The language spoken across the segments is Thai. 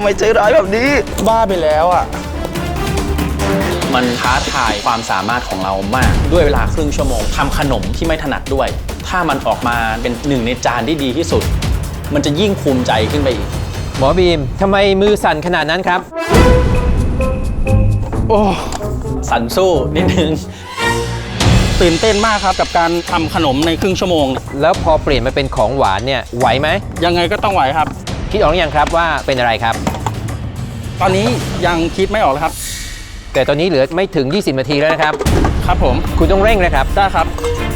ทำไมใจร้ายแบบนี้ บ้าไปแล้วอะ มันท้าทายความสามารถของเรามากด้วยเวลาครึ่งชั่วโมงทำขนมที่ไม่ถนัดด้วย ถ้ามันออกมาเป็นหนึ่งในจานที่ดีที่สุด มันจะยิ่งภูมิใจขึ้นไปอีก หมอบีมทำไมมือสั่นขนาดนั้นครับ โอ้สันสู้นิดนึงตื่นเต้นมากครับกับการทำขนมในครึ่งชั่วโมง แล้วพอเปลี่ยนมาเป็นของหวานเนี่ยไหวไหมยังไงก็ต้องไหวครับ คิดออกหรือยังครับว่าเป็นอะไรครับ ตอนนี้ยังคิดไม่ออกเลยครับ แต่ตอนนี้เหลือไม่ถึง 20 นาทีแล้วนะครับ ครับผม คุณต้องเร่งนะครับ ได้ครับ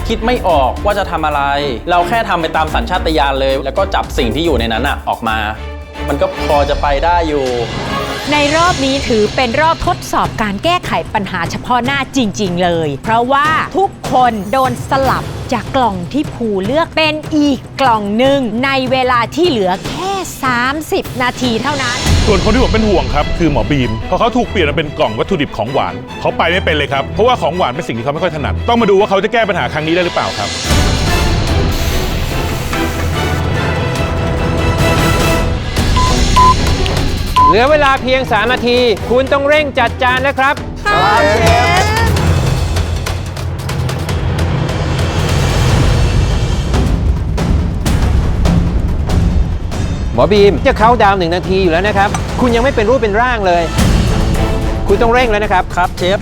คิดไม่ออกว่าจะทำอะไร เราแค่ทำไปตามสัญชาตญาณเลย แล้วก็จับสิ่งที่อยู่ในนั้นอะออกมา มันก็พอจะไปได้อยู่ ในรอบนี้ถือเป็นรอบทดสอบการแก้ไขปัญหาเฉพาะหน้าจริง ๆ เลย เพราะว่าทุกคนโดนสลับจากกล่องที่ภูเลือกเป็นอีกกล่องหนึ่งในเวลาที่เหลือแค่ 30 นาทีเท่านั้น ส่วนคนที่ผมเป็นห่วงครับคือหมอบีมเพราะเขาถูกเปลี่ยนมาเป็นกล่องวัตถุดิบของหวานเขาไปไม่เป็นเลยครับเพราะว่าของหวานเป็นสิ่งที่เขาไม่ค่อยถนัดต้องมาดูว่าเขาจะแก้ปัญหาครั้งนี้ได้หรือเปล่าครับ เหลือเวลาเพียง 3 นาที คุณต้องเร่งจัดจานนะครับ หมอบีมจะเข้าดาวน์หนึ่งนาทีอยู่แล้วนะครับ คุณยังไม่เป็นรูปเป็นร่างเลย คุณต้องเร่งแล้วนะครับครับเชฟ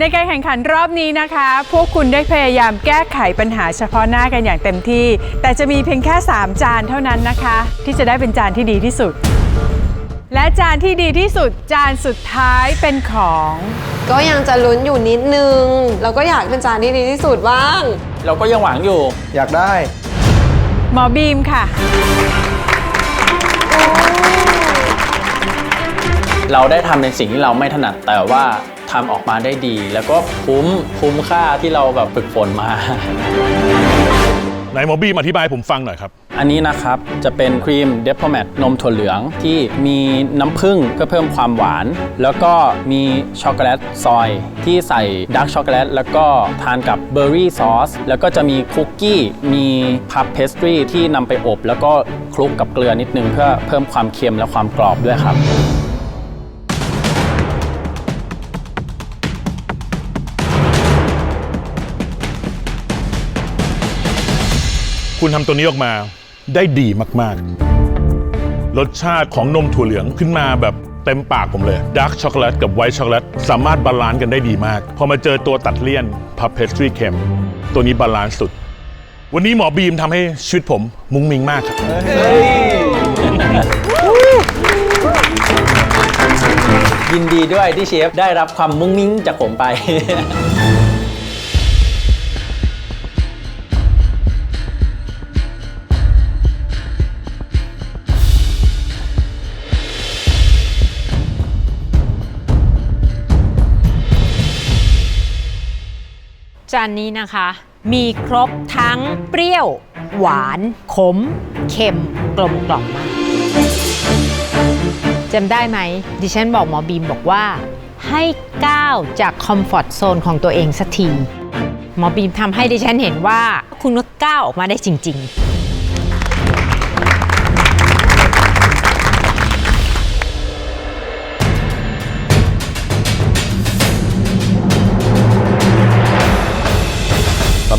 ในการแข่งขันรอบนี้นะคะ พวกคุณได้พยายามแก้ไขปัญหาเฉพาะหน้ากันอย่างเต็มที่ แต่จะมีเพียงแค่ 3 จานเท่านั้นนะคะ ที่จะได้เป็นจานที่ดีที่สุด และจานที่ดีที่สุดจานสุดท้ายเป็นของ ก็ยังจะลุ้นอยู่นิดนึง เราก็อยากเป็นจานที่ดีที่สุดบ้าง เราก็ยังหวังอยู่ อยากได้ หมอบีมค่ะ เราได้ทำในสิ่งที่เราไม่ถนัดแต่ว่าทำออกมาได้ดี แล้วก็คุ้มคุ้มค่าที่เราแบบฝึกฝนมาไห นหมอบีมอธิบายให้ผมฟังหน่อยครับ อันนี้นะครับ จะเป็นครีมเด p โ m แมตนมถั่วเหลืองที่มีน้ำผึ้งเพื่อเพิ่มความหวาน แล้วก็มีช็อกโกแลตซอย ที่ใส่ดาร์กช็อกโกแลตแล้วก็ทานกับเบอร์รี่ซอสแล้วก็จะมีคุกกี้มีพับเพสตรีที่นำไปอบ แล้วก็คลุกกับเกลือนิดนึงเพื่อเพิ่มความเค็มและความกรอบด้วยครับ คุณทำตัวนี้ออกมาได้ดีมากๆ รสชาติของนมถั่วเหลืองขึ้นมาแบบเต็มปากผมเลยดาร์กช็อกโกแลตกับไวท์ช็อกโกแลตสามารถบาลานซ์กันได้ดีมาก พอมาเจอตัวตัดเลี่ยนพับเพสทรีเค็มตัวนี้บาลานซ์สุด วันนี้หมอบีมทำให้ชีวิตผมมุ้งมิงมากครับยินดีด้วยที่เชฟได้รับความมุ้งมิ้งจากผมไป จานนี้นะคะ มีครบทั้งเปรี้ยว หวาน ขม เค็ม กลมกล่อมมากจำได้ไหม ดิฉันบอกหมอบีมบอกว่า ให้ก้าวจากคอมฟอร์ทโซนของตัวเองสักที หมอบีมทำให้ดิฉันเห็นว่าคุณก็ก้าวออกมาได้จริง ๆ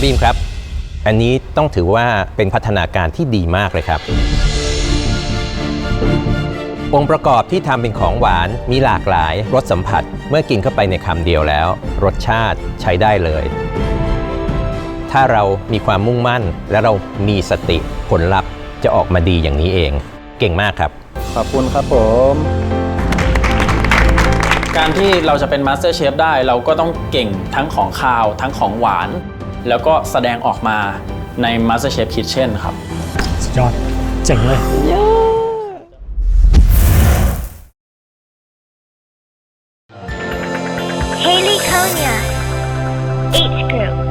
บีมครับ อันนี้ต้องถือว่าเป็นพัฒนาการที่ดีมากเลยครับ องค์ประกอบที่ทำเป็นของหวานมีหลากหลายรสสัมผัส เมื่อกินเข้าไปในคำเดียวแล้ว รสชาติใช้ได้เลย ถ้าเรามีความมุ่งมั่น และเรามีสติผลลัพธ์จะออกมาดีอย่างนี้เอง เก่งมากครับ ขอบคุณครับผม การที่เราจะเป็นมาสเตอร์เชฟได้เราก็ต้องเก่งทั้งของคาว ทั้งของหวาน แล้วก็แสดงออกมาใน MasterChef Kitchen ครับ สุดยอด เจ๋งเลยเฮลิคอ o n i a H Group